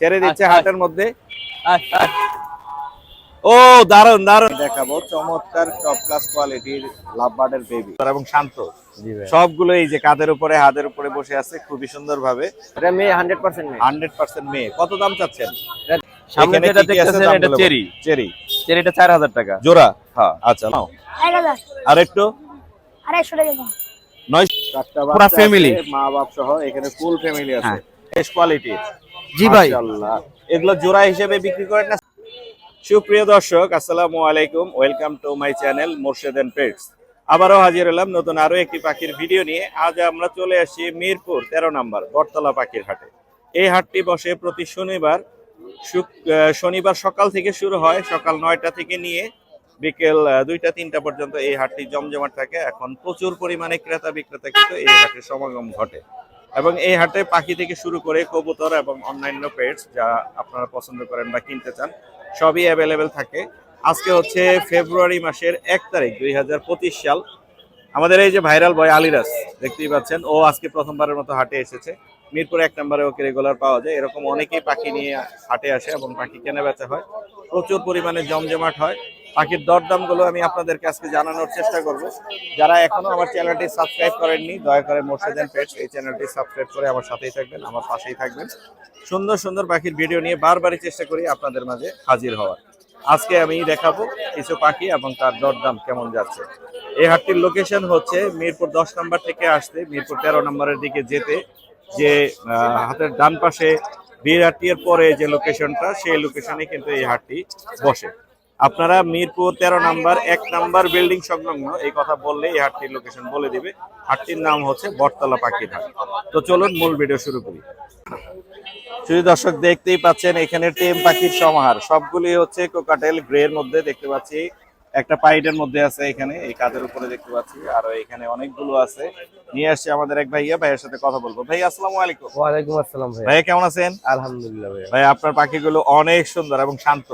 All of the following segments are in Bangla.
ছেড়ে দিচ্ছে আচ্ছা। হাটের মধ্যে। আয়। ও দারুণ দারুণ দেখাবো চমৎকার টপ ক্লাস কোয়ালিটির লাভবার্ডের বেবি এবং শান্ত। সবগুলো এই যে কাদের উপরে হাতের উপরে বসে আছে খুবই সুন্দর ভাবে এটা মেয়ে মেয়ে। মেয়ে। কত দাম চাচ্ছেন? সামনে যেটা কি কি আছে দেখতেছেন এটা চেরি। চেরি। চেরিটা চার হাজার টাকা। জোড়া? হ্যাঁ আচ্ছা নাও। আর একটু টাকা নয় পুরা। আছে, মা বাপ সহ এখানে ফুল ফ্যামিলি আছে। বেশ কোয়ালিটি জি ভাই। এগুলো জোড়া হিসেবে বিক্রি করেন না? সুপ্রিয় দর্শক, আসসালামু আলাইকুম। Welcome to my channel Morshed and pets আবারও হাজির হলাম নতুন আরও একটি পাখির ভিডিও নিয়ে। আজ আমরা চলে আসছি মিরপুর, তেরো নম্বর, বটতলা পাখির হাটে। এই হাটটি বসে প্রতি শনিবার শনিবার সকাল থেকে শুরু হয়। সকাল নয়টা থেকে নিয়ে বিকেল দুইটা, তিনটা পর্যন্ত এই হাটটি জমজমাট থাকে। এখন প্রচুর পরিমাণে ক্রেতা বিক্রেতা কিন্তু এই হাটের সমাগম ঘটে। এবং এই হাটে পাখি থেকে শুরু করে কবুতর এবং অন্যান্য পেটস যা আপনারা পছন্দ করেন বা কিনতে চান, সবই অ্যাভেলেবেল থাকে। আজকে হচ্ছে ফেব্রুয়ারি মাসের এক তারিখ, দুই হাজার পঁচিশ সাল। আমাদের এই যে ভাইরাল বয় আলিরাস দেখতেই পাচ্ছেন, ও আজকে প্রথমবারের মতো হাটে এসেছে। মিরপুর এক নম্বরে ওকে রেগুলার পাওয়া যায়। এরকম অনেকেই পাখি নিয়ে হাটে আসে এবং পাখি কেনা বেচা হয়। প্রচুর পরিমাণে জমজমাট হয়। পাখির দরদামগুলো আমি আপনাদেরকে আজকে জানানোর চেষ্টা করব। যারা এখনও আমার চ্যানেলটি সাবস্ক্রাইব করেননি, দয়া করে মোর্শেদ পেটস এই চ্যানেলটি সাবস্ক্রাইব করে আমার সাথেই থাকবেন, আমার পাশেই থাকবেন। সুন্দর সুন্দর পাখির ভিডিও নিয়ে বারবারই চেষ্টা করি আপনাদের মাঝে হাজির হওয়ার। আজকে আমি দেখাবো কিছু পাখি এবং তার দরদাম কেমন যাচ্ছে। এই হাটটির লোকেশন হচ্ছে মিরপুর দশ নম্বর থেকে আসতে, মিরপুর তেরো নম্বরের দিকে যেতে, যে হাতের ডান পাশে বিরাটির পরে যে লোকেশনটা সেই লোকেশনে কিন্তু এই হাটটি বসে। আপনারা মিরপুর তেরো নাম্বার, এক নাম্বার বিল্ডিং সংলগ্ন, এই কথা বললে এই হাটটির লোকেশন বলে দিবে। হাটটির নাম হচ্ছে বটতলা পাখির হাট। তো চলুন মূল ভিডিও শুরু করি। শুধু দর্শক দেখতেই পাচ্ছেন, এখানে টেম পাখির সমাহার। সবগুলি হচ্ছে কোকাটেল গ্রে এর মধ্যে দেখতে পাচ্ছি। একটা পাইডের মধ্যে আছে এখানে এই কাদের উপরে দেখতে পাচ্ছি আর এখানে অনেকগুলো আছে। নিয়ে আসছে আমাদের এক ভাইয়া ভাইয়ের সাথে কথা বলব। ভাই আসসালামু আলাইকুম। ওয়ালাইকুম আসসালাম ভাই ভাইয়া কেমন আছেন? আলহামদুলিল্লাহ ভাই ভাই আপনার পাখিগুলো অনেক সুন্দর এবং শান্ত।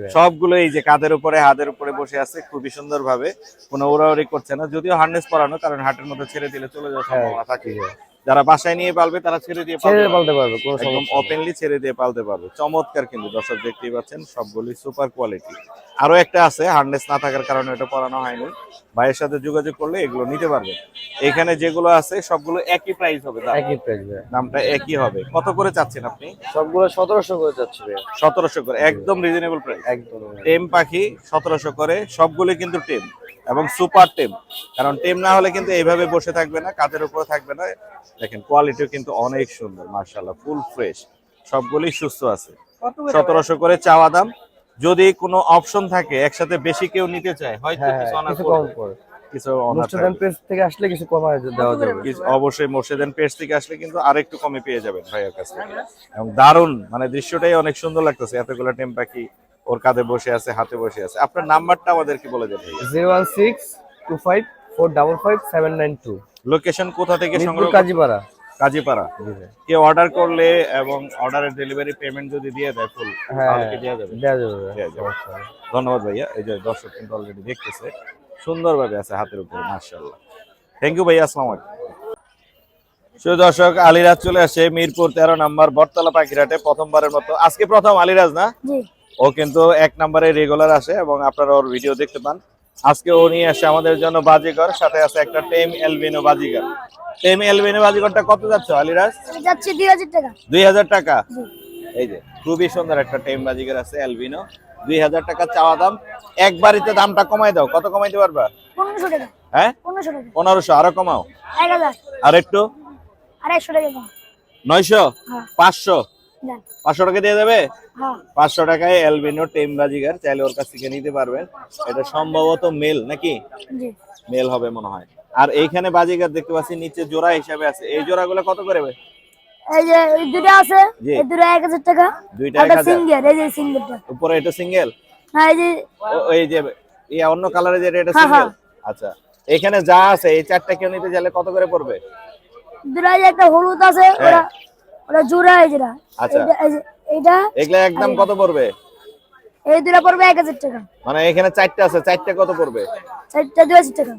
ভাই সবগুলো এই যে কাদের উপরে হাতের উপরে বসে আছে খুবই সুন্দর ভাবে কোনো উড়াউড়ি করছে না। যদিও হার্নেস পরানো কারণ হাটের মধ্যে ছেড়ে দিলে চলে যাওয়ার হ্যাঁ, সম্ভাবনা থাকে। যারা বাসায় নিয়ে পালবে তারা ছেড়ে দিয়ে ছেড়ে পালতে পারবে কোনো একদম ওপেনলি ছেড়ে দিয়ে পালতে পারবে। চমৎকার কিন্তু দর্শক দেখতেই পাচ্ছেন সবগুলি সুপার কোয়ালিটি আরও একটা আছে হার্নেস না থাকার কারণে এটা পরানো হয়নি। ভাইয়ের সাথে যোগাযোগ করলে এগুলো নিতে পারবেন এখানে যেগুলো আছে সবগুলো একই প্রাইস হবে। একই প্রাইস দামটা একই হবে। কত করে চাচ্ছেন আপনি? সবগুলো সতেরোশো করে ভাই সতেরোশো করে একদম রিজনেবল প্রাইস একদম টেম পাখি সতেরোশো করে সবগুলি কিন্তু টেম এবং সুপার টেম। কারণ টেম না হলে কিন্তু এইভাবে বসে থাকবে না কাদের উপরে থাকবে না। দেখেন কোয়ালিটিও কিন্তু অনেক সুন্দর মার্শাল্লাহ ফুল ফ্রেশ সবগুলি সুস্থ আছে। সতেরোশো করে চাওয়া দাম যদি কোনো অপশন থাকে একসাথে বেশি কেউ নিতে চায় হয়তো হ্যাঁ কিছু অনার করবে। কিছু থাকবে। পেজ থেকে আসলে কিছু কমায় দেওয়া যাবে। কিছু- অবশ্যই মোর্শেদেন পেজ থেকে আসলে কিন্তু আরেকটু কমে পেয়ে যাবেন ভাইয়ের কাছ থেকে। এবং দারুণ মানে দৃশ্যটাই অনেক সুন্দর লাগতেছে। এতগুলো টেম পাখি ওর কাঁধে বসে আছে হাতে বসে আছে। আপনার নাম্বারটা আমাদেরকে বলে দেন ভাইয়া। Zero one six two five four double five seven nine two. Location কোথা থেকে সংগ্রহ কাজীপাড়া। কাজীপাড়া। কেউ অর্ডার করলে এবং অর্ডারের ডেলিভারি পেমেন্ট যদি দিয়ে দেয় ফুল হ্যাঁ দেওয়া যাবে। ধন্যবাদ ভাইয়া। এই যে দর্শক কিন্তু অলরেডি দেখতেছে সুন্দরভাবে আছে হাতের উপরে মার্শাল্লাহ থ্যাংক ইউ ভাইয়া আসসালামু আলাইকুম। দর্শক আলিরাজ চলে আসে মিরপুর তেরো নাম্বার বটতলা পাখিরাটে প্রথমবারের মতো। আজকে প্রথম আলিরাজ না? ও কিন্তু এক নম্বরে রেগুলার আসে এবং আপনারা ওর ভিডিও দেখতে পান। আজকে ও নিয়ে আসে আমাদের জন্য বাজিগর সাথে আছে একটা টেম এলবিনো বাজিগর টেম এলবিনো বাজিগরটা কত যাচ্ছে আলিরাজ? যাচ্ছে দুই হাজার টাকা। দুই হাজার টাকা? এই যে খুবই সুন্দর একটা টেম বাজিগর আছে এলবিনো। দুই হাজার টাকা চাওয়া দাম। এক বাড়িতে দামটা কমাই দাও কত কমাইতে পারবা? পনেরোশো টাকা। হ্যাঁ? পনেরোশো টাকা। পনেরোশো আরও কমাও। এক হাজার। আর একটু? আড়াইশো টাকা দাম নয়শো? হ্যাঁ। পাঁচশো টাকা দিয়ে দেবে? হ্যাঁ। পাঁচশো টাকায় এলবিনো টেম বাজিগার চাইলে ওর কাছ থেকে নিতে পারবেন। এটা সম্ভবত মেল নাকি? মেল হবে মনে হয়। আর এইখানে বাজিগার দেখতে পাচ্ছি নিচে জোড়া হিসাবে আছে। এই জোড়াগুলো কত করে এই যে এই দুটো আছে। এই দুটো এক হাজার টাকা। দুইটা সিঙ্গেল এই যে সিঙ্গেলটা। উপরে এটা সিঙ্গেল? হ্যাঁ এই যে এই যে অন্য কালারে যেটা এটা হ্যাঁ, সিঙ্গেল? আচ্ছা। এখানে যা আছে এই চারটা কেউ নিতে চাইলে কত করে পড়বে? দুটো একটা হলুদ আছে হ্যাঁ। ওরা ওরা জোড়া এই যেটা আচ্ছা। এইটা এগুলা একদম কত পড়বে? এই দুটো পড়বে এক হাজার টাকা। মানে এখানে চারটা আছে চারটা কত পড়বে? চারটা দুই হাজার টাকা।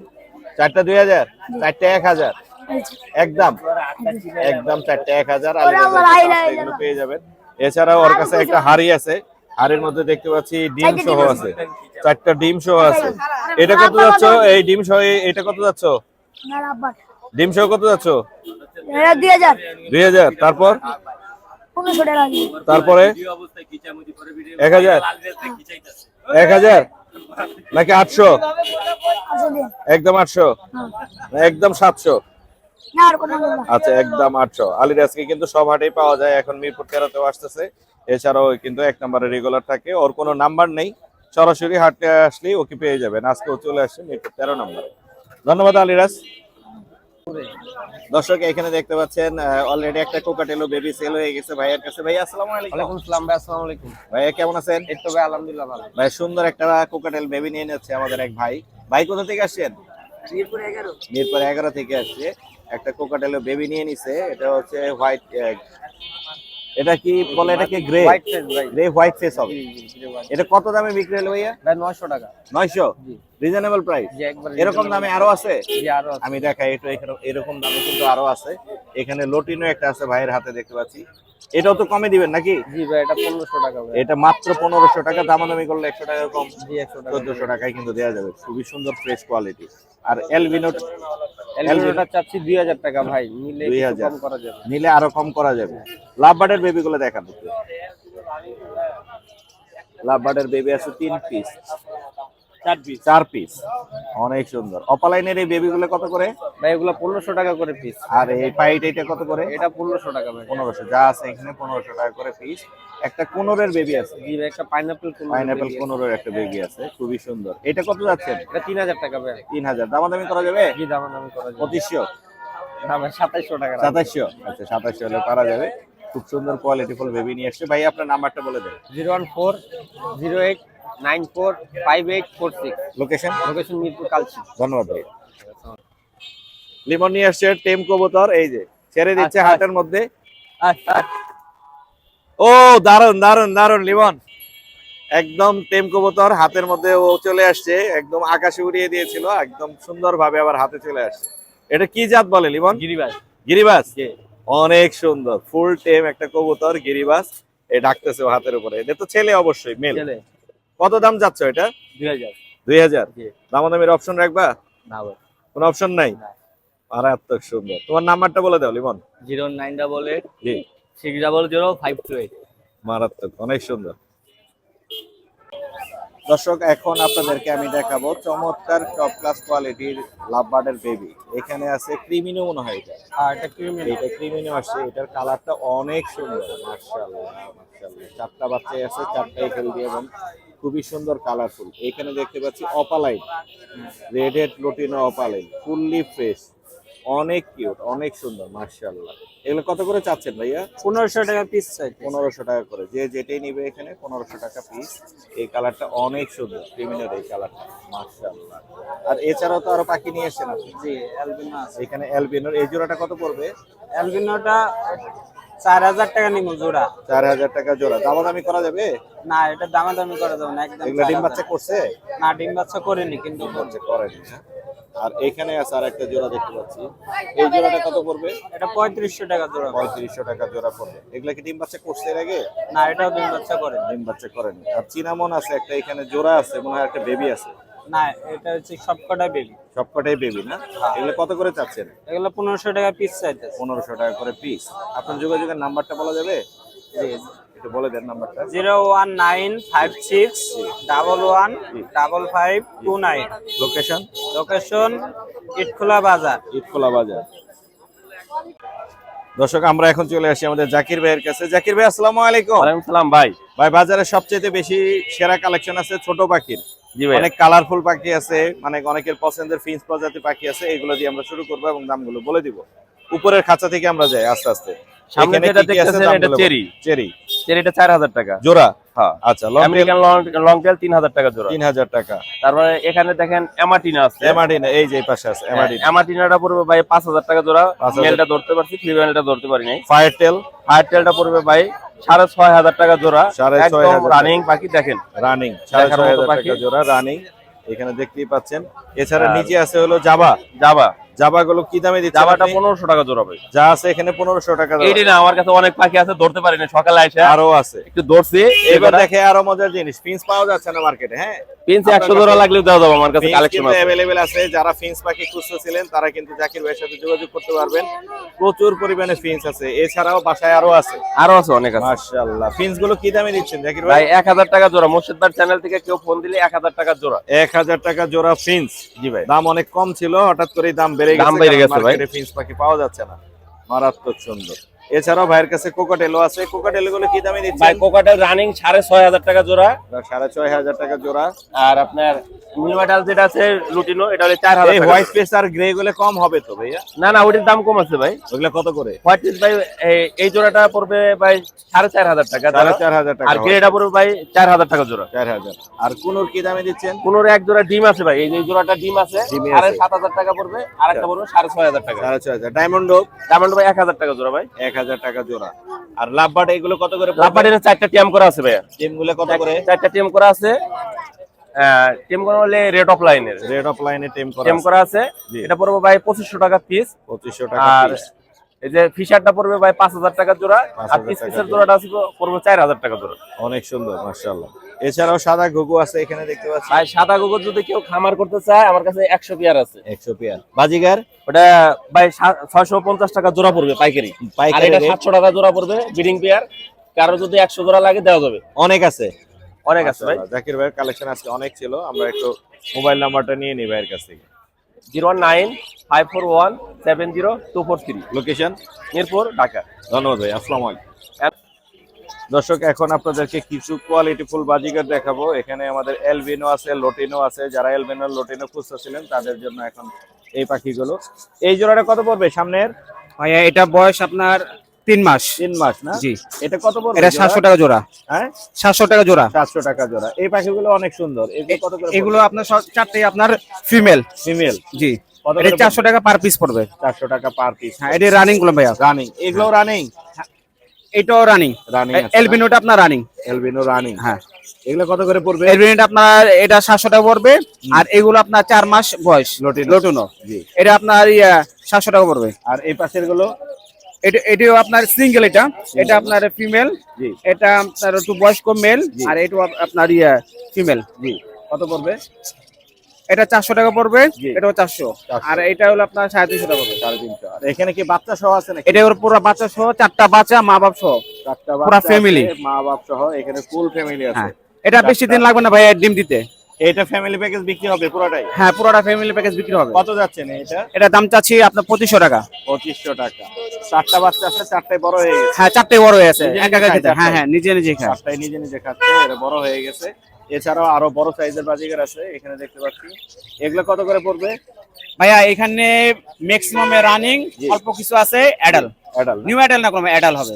চারটা দুই হাজার? চারটা এক হাজার? এই যে, একদম। একদম চারটে এক হাজার। ওরা আবার আইলা আইলা এগুলো পেয়ে যাবেন। এছাড়াও ওর কাছে একটা হাড়ি আছে। হাড়ির মধ্যে দেখতে পাচ্ছি ডিম সহ আছে। চারটা ডিম সহ আছে। এটা কত যাচ্ছ? এই ডিম সহ এটা কত যাচ্ছ? না ডিম সহ কত যাচ্ছ? দুই হাজার। দুই হাজার। তারপর? তারপরে? এক হাজার। এক হাজার? নাকি আটশো? একদম আটশো? একদম সাতশো। আচ্ছা একদম আটশো। আলির আজকে কিন্তু সব হাটেই পাওয়া যায়। এখন মিরপুর তেরোতেও আসতেছে। এছাড়াও কিন্তু এক নম্বরে রেগুলার থাকে। ওর কোনো নাম্বার নেই। সরাসরি হাটে আসলেই ওকে পেয়ে যাবেন। আজকেও চলে আসছে মিরপুর তেরো নম্বরে। ধন্যবাদ আলিরাজ। দর্শক এখানে দেখতে পাচ্ছেন অলরেডি একটা কোকাটেলো বেবি সেল হয়ে গেছে ভাইয়ের কাছে। ভাই আসসালামু আলাইকুম। ওয়ালাইকুম আসসালাম ভাই আসসালামু আলাইকুম। ভাইয়া কেমন আছেন? এই তো ভাই আলহামদুলিল্লাহ ভালো। ভাই সুন্দর একটা কোকাটেল বেবি নিয়ে নিচ্ছে আমাদের এক ভাই। ভাই কোথা থেকে আসছেন? মিরপুর এগারো। মিরপুর এগারো থেকে আসছে। একটা কোকাটেলো বেবি নিয়ে নিছে। এটা হচ্ছে হোয়াইট এটা কি বলে এটাকে গ্রে হোয়াইট ফেস ভাই গ্রে হোয়াইট ফেস হবে। এটা কত দামে বিক্রি হলো ভাইয়া? ভাই 900 টাকা। নয়শো? জি। রিজনেবল প্রাইস এরকম দামে আরও আছে? জি আরও আছে। আমি দেখাই এখানে- এরকম দামে কিন্তু আরও আছে। এখানে লটিনো একটা আছে ভাইয়ের হাতে দেখতে পাচ্ছি। এটাও তো কমে দিবেন নাকি? জি ভাই এটা 1500 টাকা ভাই। এটা মাত্র পনেরোশো টাকা দাম দামাদামি করলে একশো টাকা কম। জি 100 টাকা। চোদ্দশো টাকায় কিন্তু দেওয়া যাবে। খুবই সুন্দর ফ্রেশ কোয়ালিটি আর এলবিনো এলবিনোটা চাচ্ছি 2000 টাকা ভাই। নিলে কিছু 2000 কম করা যাবে। নিলে আরও কম করা যাবে। লাভ বার্ডের বেবি গুলো দেখান একটু। লাভ বার্ডের বেবি আছে তিন পিস চার পিস চার পিস অনেক সুন্দর। অপালাইনের এই বেবি গুলো কত করে? ভাই এগুলো 1500 টাকা করে পিস আর এই পাইট এটা কত করে? এটা 1500 টাকা ভাই। পনেরোশো। যা আছে এখানে পনেরোশো টাকা করে পিস একটা কোনোরের বেবি আছে। জি ভাই একটা পাইনাপল পাইনাপেল কোনোরের একটা বেবি আছে। খুবই সুন্দর। এটা কত যাচ্ছেন এটা 3000 টাকা ভাই। তিন হাজার। দামাদামি করা যাবে? জি দাম দাম করা যাবে। পঁচিশশো। 2700 টাকা। সাতাশশো আচ্ছা সাতাশশো হলে পারা যাবে। খুব সুন্দর কোয়ালিটি ফুল বেবি নিয়ে আসছে। ভাই আপনার নাম্বারটা বলে দেন। 014 08 94 5846 লোকেশন লোকেশন মিরপুর কালচি। ধন্যবাদ ভাই। লিমন নিয়ে আসছে টেম কবুতর এই যে ছেড়ে দিচ্ছে আচ্ছা। হাটের মধ্যে। আচ্ছা ও দারুণ দারুণ দারুণ লিমন। একদম টেম কবুতর হাতের মধ্যে ও চলে আসছে একদম আকাশে উড়িয়ে দিয়েছিল একদম সুন্দরভাবে আবার হাতে চলে আসছে। এটা কি জাত বলে লিমন? গিরিবাস। গিরিবাস? অনেক সুন্দর ফুল টেম একটা কবুতর গিরিবাস। এ ডাকতেছে ও হাতের উপরে। এটা তো ছেলে অবশ্যই মেল। কত দাম যাচ্ছে এটা? 2000 দুই হাজার। জি। দামাদামির অপশন রাখবা? না কোনো অপশন নাই। মারাত্মক সুন্দর। তোমার নাম্বারটা বলে দাও Limon. Zero nine double eight জি। Six double zero five two eight. মারাত্মক অনেক সুন্দর। দর্শক এখন আপনাদেরকে আমি দেখাবো চমৎকার টপ ক্লাস কোয়ালিটির লাভবার্ডের বেবি এখানে আছে ক্রিমিনো মনে হয় এটা। আর এটা ক্রিমিনাল এটা ক্রিমিনো আসছে এটার কালারটা অনেক সুন্দর। মার্শাল্লাহ মার্শাল্লাহ চারটা বাচ্চাই আছে চারটাই হেলদি এবং খুবই সুন্দর কালারফুল এখানে দেখতে পাচ্ছি opaline. Red head lotino opaline fully fresh অনেক কিউট অনেক সুন্দর মার্শাল্লাহ এগুলো কত করে চাচ্ছেন ভাইয়া? পনেরোশো টাকা পিস চাই। পনেরোশো টাকা করে। যে যেটাই নিবে এখানে পনেরোশো টাকা পিস এই কালারটা অনেক সুন্দর ক্রিমিনাল এই কালারটা মার্শাল্লাহ আর এছাড়াও তো আরও পাখি নিয়ে এসেছেন আপনি? জি অ্যালবিনো এখানে অ্যালবিনোর এই জোড়াটা কত পড়বে? অ্যালবিনোটা চার হাজার টাকা নিব জোড়া। চার হাজার টাকা জোড়া। দামাদামি করা যাবে? না এটা দামাদামি করা যাবে না একদম এগুলো ডিম বাচ্চা করছে? না ডিম বাচ্চা করিনি কিন্তু বাচ্চা করেনি আর এখানে আছে আর একটা জোড়া দেখতে পাচ্ছি। এই জোড়াটা কত পড়বে? এটা পঁয়ত্রিশশো টাকা জোড়া। পঁয়ত্রিশশো টাকা জোড়া পড়বে। এগুলা কি ডিম বাচ্চা করছে এর আগে? না এটাও ডিম বাচ্চা করে ডিম বাচ্চা করেনি। আর চিনামন আছে একটা এখানে জোড়া আছে মনে হয় একটা বেবি আছে। না এটা হচ্ছে সবকটা বেবি। সবকটাই বেবি না? এগুলো কত করে চাচ্ছেন? এগুলো পনেরোশো টাকা পিস চাইতেছে। পনেরোশো টাকা করে পিস আপনার যোগাযোগের নাম্বারটা বলা যাবে? জি। একটু বলে দেন নাম্বারটা। Zero one nine five six double one double five two nine. Location location Itkhola Bazar. Itkhola Bazar. দর্শক আমরা এখন চলে আসি আমাদের জাকির ভাইয়ের কাছে। জাকির ভাই আসসালামু আলাইকুম। ওয়ালাইকুম সালাম ভাই। ভাই বাজারে সবচেয়ে বেশি সেরা কালেকশন আছে ছোট পাখির। অনেক কালারফুল পাখি আছে মানে অনেকের পছন্দের ফিন্স প্রজাতি পাখি আছে এগুলো দিয়ে আমরা শুরু করব এবং দামগুলো বলে দিব। উপরের খাঁচা থেকে আমরা যাই আস্তে আস্তে। সামনে যেটা দেখতেছেন এটা চেরি। চেরি। চেরিটা চার হাজার টাকা। জোড়া? হ্যাঁ আচ্ছা লং আমেরিকান লং টেল তিন হাজার টাকা জোড়া। তিন হাজার টাকা। তারপরে এখানে দেখেন এমাটিনা আছে। এমাডিনা এই যে পাশে আছে এমাডিনা এমাটিনাটা পড়বে ভাই পাঁচ হাজার টাকা জোড়া। মেলটা ধরতে পারছি ফিমেলটা ধরতে পারি নাই। ফায়ার টেল হায়ার টেলটা পড়বে ভাই সাড়ে ছয় হাজার টাকা জোড়া। সাড়ে ছয় হাজার রানিং পাখি দেখেন। রানিং সাড়ে ছয় হাজার টাকা জোড়া রানিং এখানে দেখতেই পাচ্ছেন। এছাড়া নিচে আছে হলো জাবা যাবা জাবাগুলো কি দামে জামাটা আপনি? পনেরোশো টাকা জোড়া ভাই। যা আছে এখানে পনেরোশো টাকা দেওয়া। এইটি না আমার কাছে অনেক পাখি আছে ধরতে পারি না সকালে আসে আরও আছে। একটু ধরছি এবার দেখে আরও মজার জিনিস ফিন্স পাওয়া যাচ্ছে না মার্কেটে হ্যাঁ? পিনসে একশো জোড়া লাগলেও দেওয়া যাবে আমার কাছে কালেকশন আছে। অ্যাভেলেবেল আছে যারা ফিন্স পাখি খুঁজতেছিলেন তারা কিন্তু জাকির ভাইয়ের সাথে যোগাযোগ করতে পারবেন। প্রচুর পরিমাণে ফিন্স আছে এছাড়াও বাসায় আরও আছে। আরও আছে অনেক আছে। মাশাআল্লাহ ফিন্সগুলো কি দামে দিচ্ছেন জাকির ভাই? ভাই এক হাজার টাকা জোড়া মুর্শিদবার চ্যানেল থেকে কেউ ফোন দিলে এক হাজার টাকা জোড়া। এক হাজার টাকা জোড়া ফিন্স জি ভাই। দাম অনেক কম ছিল হঠাৎ করে দাম বেড়ে গেছে দাম বেড়ে গেছে ভাই। ফিন্স পাখি পাওয়া যাচ্ছে না মারাত্মক সুন্দর এছাড়াও ভাইয়ের কাছে কোকাটেলও আছে। কোকাটেলগুলো কি দামে ভাই দিচ্ছেন কোকাটের রানিং সাড়ে ছয় হাজার টাকা জোড়া। সাড়ে ছয় হাজার টাকা জোড়া। আর আপনার মিনিমাটাল যেটা আছে লুটিনো এটা হলে এই হোয়াইট স্পেস আর গ্রে গুলো কম হবে তো ভাইয়া? না না ওটির দাম কম আছে ভাই। ওগুলো কত করে? হোয়াইট পিস ভাই এই- জোড়াটা পড়বে ভাই সাড়ে চার হাজার টাকা সাড়ে চার হাজার টাকা আর গ্রেটা পড়বে ভাই চার হাজার টাকা জোড়া। চার হাজার। আর কোনোর কি দামে দিচ্ছেন? পনেরো এক জোড়া ডিম আছে ভাই। এই যে জোড়াটা ডিম আছে সাত হাজার টাকা পড়বে আর একটা পড়বে সাড়ে ছয় হাজার টাকা। সাড়ে ছয় হাজার। ডায়মন্ড ডায়মন্ড ভাই এক হাজার টাকা জোড়া ভাই। এক হাজার টাকা জোড়া। আর লাভবাট এগুলো কত করে লাপাটের চারটা টিএম করা আছে ভাইয়া। গুলো কত করে? চারটা টিএম করা আছে। টিম করা হলে রেট অফ লাইনের রেড অফ লাইনে টিম করা টিম করা আছে। এটা পড়বে ভাই পঁচিশশো টাকা পিস পঁচিশশো টাকা আর এই যে ফিশারটা পড়বে ভাই পাঁচ হাজার টাকা জোড়া। আর পিস পিসের জোড়াটা আছে পড়বে চার হাজার টাকা জোড়া। অনেক সুন্দর মাশাআল্লাহ। এছাড়াও সাদা ঘুঘু আছে এখানে দেখতে পাচ্ছি। ভাই সাদা গোগর যদি কেউ খামার করতে চায় আমার কাছে একশো পেয়ার আছে। একশো পেয়ার। বাজিগার? ওটা ভাই ছয়শো পঞ্চাশ টাকা জোড়া পড়বে পাইকারি। আর পাইকারি এটা rate সাতশো টাকা জোড়া পড়বে বিডিং পেয়ার। কারও যদি একশো জোড়া লাগে দেওয়া যাবে। অনেক আছে। অনেক আছে ভাই। জাকির ভাইয়ের কালেকশন আজকে অনেক ছিল। আমরা একটু মোবাইল নাম্বারটা নিয়ে নিই ভাইয়ের কাছ থেকে। Zero nine five four one seven zero two four three. Location Mirpur Dhaka. ধন্যবাদ ভাই আসসালামু আলাইকুম। দর্শক এখন আপনাদেরকে কিছু কোয়ালিটি ফুল বাজিগার দেখাবো। এখানে আমাদের এলবিনো আছে লোটিনো আছে। যারা এলবিনো লোটিনো খুঁজতেছিলেন তাদের জন্য এখন এই পাখিগুলো। এই জোড়াটা কত পড়বে সামনের? ভাইয়া এটা বয়স আপনার তিন মাস। তিন মাস না? জি। এটা কত পড়বে এটা জোড়া? সাতশো টাকা জোড়া। হ্যাঁ? সাতশো টাকা জোড়া। সাতশো টাকা জোড়া। এই পাখিগুলো অনেক সুন্দর। এগুলো কত করে এগুলো আপনার সব চারটে আপনার ফিমেল ফিমেল জি। এটা চারশো টাকা পার পিস পড়বে। চারশো টাকা পার পিস হ্যাঁ এটা রানিংগুলো ভাইয়া। রানিং এগুলো রানিং এটাও রানিং রানিং এলবিনোটা আপনার রানিং এলবিনো রানিং হ্যাঁ। এগুলো কত করে পড়বে? এলবিনোটা আপনার এটা সাতশো টাকা পড়বে আর এগুলো আপনার চার মাস বয়স। লটিনো। জি। এটা আপনার ইয়া সাতশো টাকা পড়বে। আর এই পাশেরগুলো এটা এটাও আপনার সিঙ্গেল এটা। এটা আপনার ফিমেল জি। এটা আপনার একটু বয়স্ক মেল আর এটা আপনার ইয়া ফিমেল জি। কত পড়বে? এটা চারশো টাকা পড়বে। এটাও চারশো। 400 আর এটা হলো আপনার সাড়ে তিনশো টাকা পড়বে। সাড়ে তিনশো। আর এখানে কি বাচ্চা সহ আছে না এটা পুরো বাচ্চা সহ চারটা বাচ্চা মা বাপ সহ। চারটা পুরা বাচ্চা মা বাপ সহ এখানে ফুল ফ্যামিলি আছে। হ্যাঁ। এটা বেশি দিন লাগবে না ভাই ডিম দিতে। এটা ফ্যামিলি প্যাকেজ বিক্রি হবে পুরোটাই? হ্যাঁ পুরোটা ফ্যামিলি প্যাকেজ বিক্রি হবে। কত যাচ্ছে না এটা? এটা দাম চাচ্ছি আপনার পঁচিশশো টাকা। পঁচিশশো টাকা। চারটা বাচ্চা আছে চারটায় বড় হয়ে গেছে। হ্যাঁ বড় হয়ে একা একা খেতে হ্যাঁ হ্যাঁ নিজে নিজে খায় নিজে নিজে খাচ্ছে এটা বড় হয়ে গেছে। এছাড়াও আরও বড় সাইজের বাজিগার আছে এখানে দেখতে পাচ্ছি। এগুলো কত করে পড়বে? ভাইয়া এখানে ম্যাক্সিমাম রানিং অল্প কিছু আছে অ্যাডাল অ্যাডাল নিউ অ্যাডাল না কোনো অ্যাডাল হবে?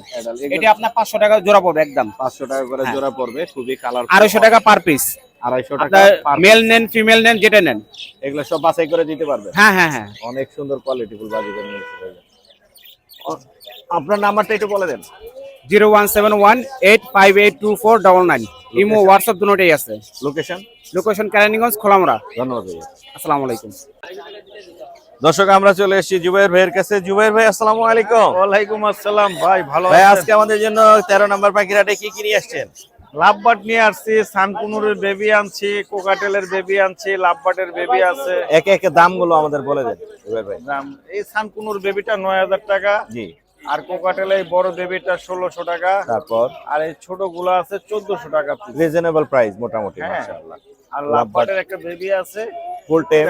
এটা আপনার পাঁচশো টাকা জোড়া পড়বে একদম। পাঁচশো টাকা করে হ্যাঁ। জোড়া পড়বে খুবই কালার আড়াইশো টাকা পার পিস আড়াইশো টাকা আপনার per- মেল নেন ফিমেল নেন যেটা নেন। এগুলো সব বাছাই করে দিতে পারবে হ্যাঁ হ্যাঁ হ্যাঁ। অনেক সুন্দর কোয়ালিটি ফুল বাজিগার নিয়েছে ভাইয়া। আপনার নাম্বারটা একটু বলে দেন। Zero one seven one eight five eight two four double nine imo WhatsApp দুটোটাই আছে। লোকেশন লোকেশন কেরানীগঞ্জ খোলামরা ধন্যবাদ ভাইয়া। আসসালামু আলাইকুম। দর্শক আমরা চলে এসেছি জুবাইর ভাইয়ের কাছে। জুবাইর ভাই আসসালামু আলাইকুম। ওয়ালাইকুম আসসালাম ভাই ভালো ভাই আজকে আমাদের জন্য তেরো নম্বর পাখিরাটে কি কি নিয়ে আসছেন? লাভবাট নিয়ে আসছি সানকুনুরের বেবি আনছি কোকাটেলের বেবি আনছি লাভবাটের বেবি আছে। একে একে দামগুলো আমাদের বলে দেন জুবাইর ভাই। দাম এই সানকুনুর বেবিটা নয় হাজার টাকা। জি। আর কোকাটেল এই বড় দেবীটা ষোলোশো টাকা। তারপর? আর এই ছোটগুলো আছে চোদ্দশো টাকা। রিজনেবল প্রাইস মোটামুটি হ্যাঁ। মাশাআল্লাহ। আর লাভ লাভবাটের একটা বেবি আছে। ফুল টেম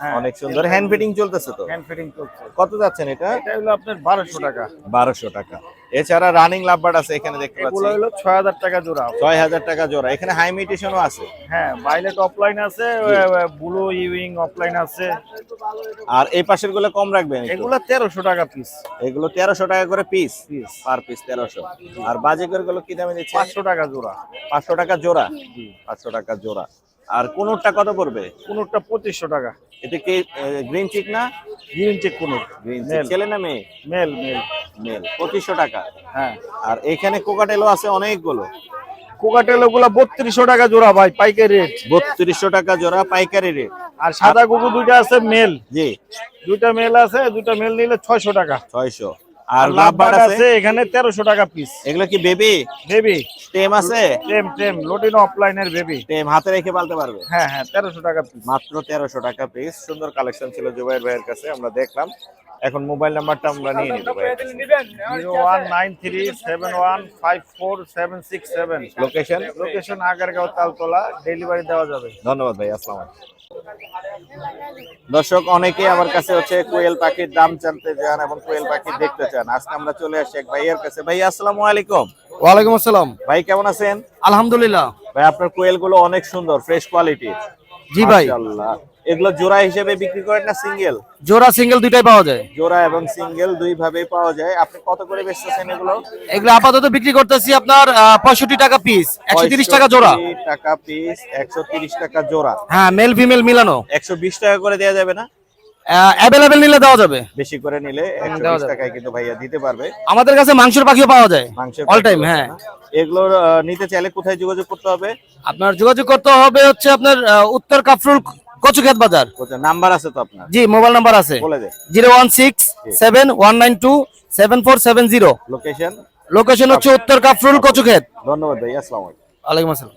হ্যাঁ। অনেক সুন্দর। হ্যান্ড ফিটিং চলতেছে তো? হ্যান্ড ফিটিং চলছে। কত যাচ্ছেন এটা? এটা হলো আপনার বারোশো টাকা। বারোশো টাকা। এছাড়া রানিং লাভবার্ড আছে এখানে দেখতে পাচ্ছি। এগুলো হলো ছয় হাজার টাকা জোড়া। ছয় হাজার টাকা জোড়া। এখানে হাই মিউটেশনও আছে। হ্যাঁ বাইলেট অফলাইন আছে ব্লু ইউইং অফলাইন আছে। আর এই পাশেরগুলো কম রাখবেন এগুলো তেরোশো টাকা পিস এগুলো তেরোশো টাকা করে পিস পিস পার পিস তেরোশো। আর বাজেকেরগুলো কি দামে দিচ্ছে পাঁচশো টাকা জোড়া। পাঁচশো টাকা জোড়া? পাঁচশো টাকা জোড়া। আর কোনটা কত পড়বে? কোনোটা পঁচিশশো টাকা। এটা কি গ্রিন চিক না? গ্রিন চেক কোনো গ্রিন চিক। Male. ছেলে না মেয়ে? Male male. মেল। পঁচিশশো টাকা। হ্যাঁ। আর এখানে কোকাটেলও আছে অনেকগুলো। কোকাটেল ওগুলা বত্রিশশো টাকা জোড়া ভাই পাইকারি রেট। বত্রিশশো টাকা জোড়া পাইকারি রেট। আর সাদা দুইটা আছে মেল। জি। দুইটা মেল আছে দুইটা মেল নিলে ছয়শো টাকা। ছয়শো। আর লাভবার্ড আছে এখানে তেরোশো টাকা পিস এগুলো কি বেবি বেবি টেম আছে? টেম টেম লোটিন অফলাইনের বেবি টেম হাতে রেখে পালতে পারবে? হ্যাঁ হ্যাঁ তেরোশো টাকা পিস মাত্র তেরোশো টাকা পিস সুন্দর কালেকশন ছিল জুবাইর ভাইয়ের কাছে আমরা দেখলাম। এখন মোবাইল নাম্বারটা আমরা নিয়ে নিব six seven. Location location Agargaon Taltola. Delivery দেওয়া যাবে। ধন্যবাদ ভাই আসসালাম দর্শক অনেকে আমার কাছে হচ্ছে কোয়েল পাখির দাম জানতে চান এবং কোয়েল পাখি দেখতে চান। আজকে আমরা চলে আসি এক ভাইয়ের কাছে। ভাই আসসালামু আলাইকুম। ওয়ালাইকুম আসসালাম। ভাই কেমন আছেন? আলহামদুলিল্লাহ। ভাই আপনার কোয়েলগুলো অনেক সুন্দর ফ্রেশ কোয়ালিটি জি ভাই। মাশাআল্লাহ। এগুলো জোড়া হিসেবে বিক্রি করেন না সিঙ্গেল? জোড়া সিঙ্গেল দুইটাই পাওয়া যায়। জোড়া এবং সিঙ্গেল দুই ভাবে পাওয়া যায়। আপনি কত করে বেচতেছেন এগুলো? এগুলো আপাতত বিক্রি করতেছি আপনার পঁয়ষট্টি টাকা পিস একশো তিরিশ টাকা জোড়া। 65 টাকা পিস একশো তিরিশ টাকা জোড়া। হ্যাঁ মেল ফিমেল মিলানো। একশো বিশ টাকা করে দেওয়া যাবে না? অ্যাভেলেবেল নিলে দেওয়া যাবে। বেশি করে নিলে একশো দেওয়া বিশ যাবে। টাকায় কিন্তু ভাইয়া দিতে পারবে। আমাদের কাছে মাংসের পাখিও পাওয়া যায়। অল টাইম হ্যাঁ। না? এগুলোর নিতে চাইলে কোথায় যোগাযোগ করতে হবে? আপনার যোগাযোগ করতে হবে হচ্ছে আপনার উত্তর কাফরুল কচুক্ষেত বাজার। নাম্বার আছে তো আপনার? জি মোবাইল নাম্বার আছে। Zero one six seven one nine two seven four seven zero. Location location হচ্ছে উত্তর কাফরুল কচুক্ষেত। ধন্যবাদ ভাই আসসালাম আলাইকুম। ওয়ালাইকুম আসসালাম।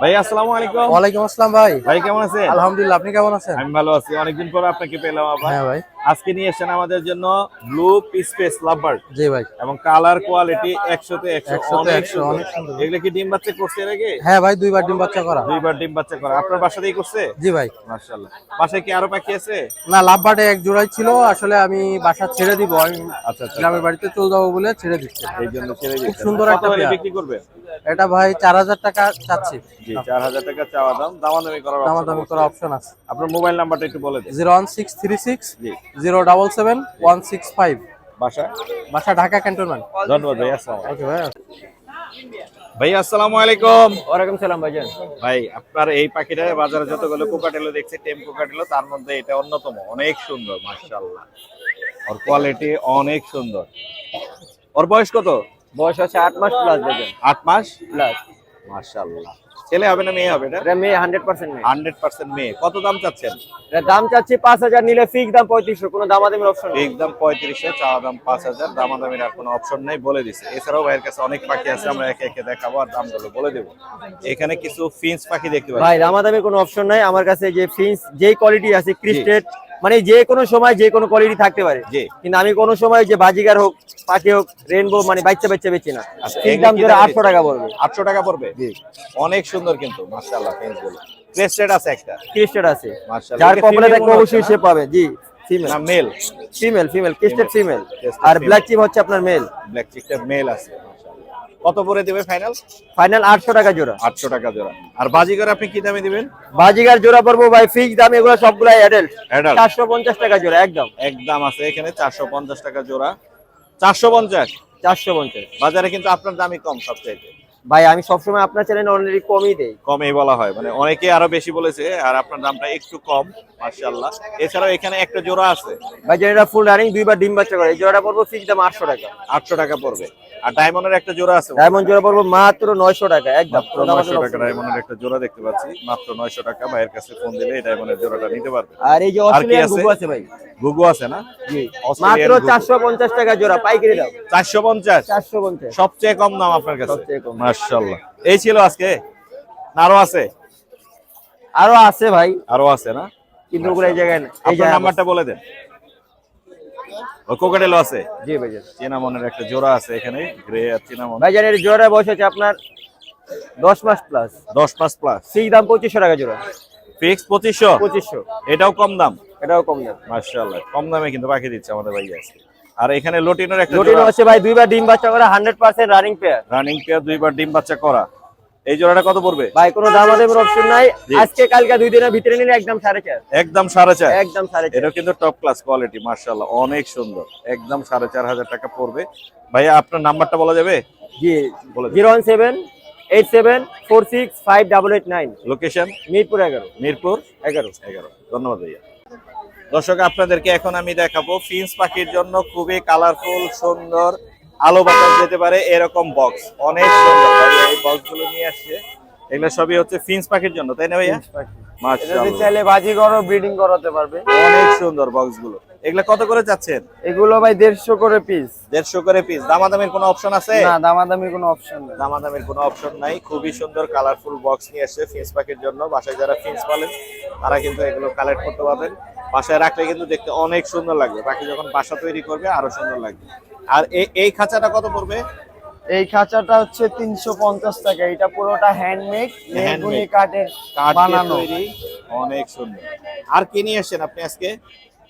ভাই আসসালামু আলাইকুম। ওয়ালাইকুম আসসালাম ভাই। ভাই কেমন আছেন? আলহামদুলিল্লাহ আপনি কেমন আছেন? আমি ভালো আছি। অনেকদিন পর আপনাকে পেলাম আবার। হ্যাঁ ভাই। আজকে নিয়ে এসেছেন আমাদের জন্য ব্লু পিসপেস লাভবার্ড জি ভাই। এবং কালার কোয়ালিটি একশোতে একশো 100 তে অনেক 100, সুন্দর। অনেক সুন্দর। এগুলো কি ডিম বাচ্চা করছে এর আগে? হ্যাঁ ভাই দুইবার ডিম বাচ্চা করা। দুইবার ডিম বাচ্চা করা। আপনার বাসাতেই করছে? জি ভাই। মাশাআল্লাহ। বাসায় কি আরও পাখি আছে? না লাভবাটে এক জোড়াই ছিল আসলে আমি বাসা ছেড়ে দিব। আমি আচ্ছা আচ্ছা। গ্রামের বাড়িতে চলে যাব বলে ছেড়ে দিচ্ছি। এই জন্য ছেড়ে খুব সুন্দর একটা বিক্রি করবে? এটা ভাই চার হাজার টাকা চাচ্ছি। জি চার হাজার টাকা চাওয়া দাম। দামাদামি করার দামাদামি আছে। করা অপশন আছে। আপনার মোবাইল নাম্বারটা একটু বলে দিন। Zero one six three six জি। Zero double seven one six five. বাসা বাসা ঢাকা ক্যান্টনমেন্ট। ধন্যবাদ ভাই আসসালাম ওকে ভাই ভাই আসসালামু আলাইকুম। ওয়ালাইকুম সালাম ভাইজান। ভাই আপনার এই পাখিটা বাজারে যতগুলো কোকাটেলো দেখছি টেম কোকাটেলো তার মধ্যে এটা অন্যতম। অনেক সুন্দর মাশাআল্লাহ। ওর কোয়ালিটি অনেক সুন্দর। ওর বয়স কত? বয়স হচ্ছে আট মাস প্লাস ভাইজান। আট মাস? প্লাস মাশাআল্লাহ। ছেলে হবে না মেয়ে হবে না এটা মেয়ে হান্ড্রেড পার্সেন্ট মেয়ে। হান্ড্রেড পার্সেন্ট মেয়ে। কত দাম চাচ্ছেন? এটা দাম চাচ্ছি পাঁচ হাজার নিলে ফিক্স দাম পঁয়ত্রিশশো কোনো দাম দামাদামির অপশন নেই। একদম পঁয়ত্রিশশো চাওয়া দাম পাঁচ হাজার দামাদামির আর কোনো অপশন নেই বলে দিছে। এছাড়াও ভাইয়ের কাছে অনেক পাখি আছে আমরা একে একে দেখাবো আর দামগুলো বলে দেবো। এখানে কিছু ফিন্স পাখি দেখতে পাচ্ছি। ভাই দামাদামির কোনো অপশন নাই। আমার কাছে যে ফিন্স যেই কোয়ালিটি আছে ক্রিস্টেড মানে যে কোনো সময় যে কোনো কোয়ালিটি থাকতে পারে। কিন্তু আমি কোনো সময় যে বাজিগার হোক পাখি হোক রেনবো মানে বাচ্চা বাচ্চা বেচি না। আচ্ছা, দাম ধরে আটশো টাকা পড়বে। আটশো টাকা পড়বে? অনেক সুন্দর কিন্তু ফিন্স ক্রেস্টেড আছে একটা। ক্রিস্টেড আছে। যার কপালে অবশ্যই সে পাবে জি female male female female crested female আর ব্ল্যাক চিপ হচ্ছে আপনার মেল ব্ল্যাক চিকটা মেল আছে। কত করে দেবে ফাইনাল ফাইনাল আটশো টাকা জোড়া। আটশো টাকা জোড়া। আর বাজিগর আপনি কি দামে দিবেন? বাজিগার জোড়া পড়ব ভাই ফিক্স দাম এগুলো সবগুলাই অ্যাডাল্ট। চারশো পঞ্চাশ টাকা জোড়া একদম। একদম আছে এখানে চারশো পঞ্চাশ টাকা জোড়া। চারশো পঞ্চাশ? চারশো পঞ্চাশ। বাজারে কিন্তু আপনার দামই কম সবচাইতে। ভাই আমি সবসময় আপনার চ্যানেলে অলরেডি কমই দেই। কমই বলা হয় মানে অনেকে আরও বেশি বলেছে আর আপনার দামটা একটু কম মাশাআল্লাহ। এছাড়াও এখানে একটা জোড়া আছে। ভাই যেটা ফুল রানিং দুইবার ডিম বাচ্চা করে এই জোড়াটা পড়ব ফিক্স দাম আটশো টাকা। আটশো টাকা পড়বে। আর ডায়মন্ডের একটা জোড়া আছে ডায়মন্ড জোড়া পড়ব মাত্র নয়শো টাকা একদম। মাত্র টাকা ডায়মন্ডের একটা জোড়া দেখতে পাচ্ছি। মাত্র নয়শো টাকা ভাইয়ের কাছে ফোন দিলে এই ডায়মন্ডের জোড়াটা নিতে পারবে। আর এই যে অস্ট্রেলিয়ান? ঘুঘু আছে? ভাই। গুগু আছে না? জি। মাত্র ঘুঘু। চারশো পঞ্চাশ টাকা জোড়া পাইকারি দাম। চারশো পঞ্চাশ? চারশো পঞ্চাশ। সবচেয়ে কম দাম আপনার কাছে? সবচেয়ে কম। মাশাআল্লাহ। এই ছিল আজকে? আরও আছে? আরও আছে ভাই। আরও আছে না? কিন্তু ওগুলো এই জায়গায় না। এই নাম্বারটা বলে দেন। ও কোকাটেলো আছে? জি ভাই চিনামনের একটা জোড়া আছে এখানে গ্রে আর চিনামন। ভাই জানেন জোড়া বয়স হচ্ছে আপনার দশ মাস প্লাস দশ পাঁচ প্লাস ফিক্স দাম পঁচিশশো টাকা জোড়া। ফিক্স পঁচিশশো? পঁচিশশো। এটাও কম দাম? এটাও কম দাম। মার্শাল্লাহ কম দামে কিন্তু পাখি দিচ্ছে আমাদের ভাই আজকে আর এখানে লটিনের একটা লটিনো হচ্ছে ভাই দুইবার ডিম বাচ্চা করে hundred percent running pair running pair দুইবার ডিম বাচ্চা করা। এই জোড়াটা কত পড়বে? ভাই কোনো দাম দামাদামের অপশন নাই। আজকে কালকে দুই দিনের ভিতরে নিলে একদম সাড়ে চার। একদম সাড়ে চার। একদম সাড়ে চার। এটাও কিন্তু টপ ক্লাস কোয়ালিটি মার্শাল্লাহ অনেক সুন্দর। একদম সাড়ে চার হাজার টাকা পড়বে। ভাইয়া আপনার নাম্বারটা বলা যাবে? জি বলে দিন। Zero one seven eight seven four six five double eight nine. Location Mirpur এগারো। মিরপুর? এগারো। এগারো। ধন্যবাদ ভাইয়া। দর্শক আপনাদেরকে এখন আমি দেখাবো। ফিন্স পাখির জন্য খুবই কালারফুল সুন্দর আলো বাতাস যেতে পারে এরকম বক্স অনেক সুন্দর। এই বক্সগুলো নিয়ে আসছে। এগুলো সবই হচ্ছে ফিন্স পাখির জন্য তাই না ভাইয়া? চাইলে বাজি করো ব্রিডিং করাতে পারবে। অনেক সুন্দর এগুলো কত করে যাচ্ছেন এগুলো ভাই দেড়শো করে পিস দেড়শো করে পিস দামাদামির কোনো অপশন আছে? না কোনো অপশন নেই। দামাদামির কোনো অপশন নাই। খুবই সুন্দর কালারফুল বক্স নিয়ে ফিন্স পাখির জন্য। বাসায় যারা ফিন্স পালেন তারা কিন্তু এগুলো কালেক্ট করতে পারবেন। বাসায় রাখলে কিন্তু দেখতে অনেক সুন্দর লাগবে। পাখি যখন বাসা তৈরি করবে আরও সুন্দর লাগবে। আর এই খাঁচাটা কত পড়বে? এই খাঁচাটা হচ্ছে তিনশো পঞ্চাশ টাকা। এটা পুরোটা হ্যান্ডমেড মেহগুনি। কাঠের কাঠ বানানো। অনেক সুন্দর। আর কি নিয়ে এসেছেন আপনি আজকে?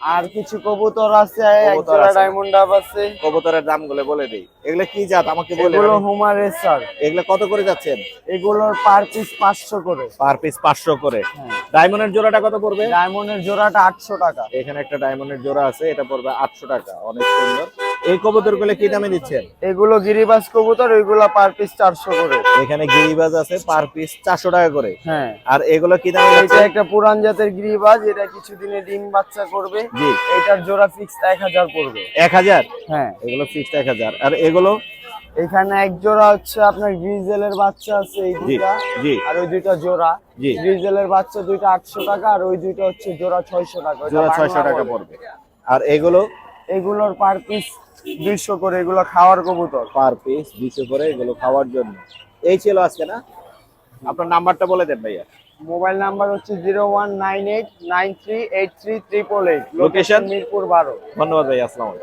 আর কিছু কবুতর আছে এক কবুতর জোড়া ডায়মন্ড ডাব আছে। কবুতরের দামগুলো বলে দিই। এগুলো কি জাত? আমাকে বলে এগুলো হুমা রেসার এগুলো কত করে যাচ্ছেন? এগুলোর পার পিস পাঁচশো করে। পার পিস পাঁচশো করে। ডায়মন্ডের জোড়াটা কত পড়বে? ডায়মন্ডের জোড়াটা আটশো টাকা। এখানে একটা ডায়মন্ডের জোড়া আছে এটা পড়বে আটশো টাকা। অনেক সুন্দর। এই কবুতরগুলো কি দামে দিচ্ছেন? এগুলো গিরিবাস কবুতর ওইগুলো পার পিস চারশো করে। এখানে গিরিবাজ আছে পার পিস চারশো টাকা করে। হ্যাঁ। আর এগুলো কি দামে এটা একটা পুরান জাতের গিরিবাজ এটা কিছুদিনে ডিম বাচ্চা করবে। জি। এটার জোড়া ফিক্স এক হাজার পড়বে। এক হাজার? হ্যাঁ। এগুলো ফিক্সড এক হাজার। আর এগুলো? এখানে এক জোড়া হচ্ছে আপনার গ্রিজেলের বাচ্চা আছে এই জি জি। আর ওই দুইটা জোড়া। জি। গ্রিজেলের বাচ্চা দুইটা আটশো টাকা আর ওই দুইটা হচ্ছে জোড়া ছয়শো টাকা। জোড়া বাংলা ছয়শো টাকা পড়বে। আর এগুলো? এগুলোর পার পিস দুইশো করে এগুলো খাওয়ার কবুতর। পার পিস দুশো করে এগুলো খাওয়ার জন্য। এই ছিল আজকে না? আপনার নাম্বারটা বলে দেন ভাইয়া। মোবাইল নাম্বার হচ্ছে zero one nine eight nine three eight three triple eight. Location Mirpur বারো। ধন্যবাদ ভাই আসসালামু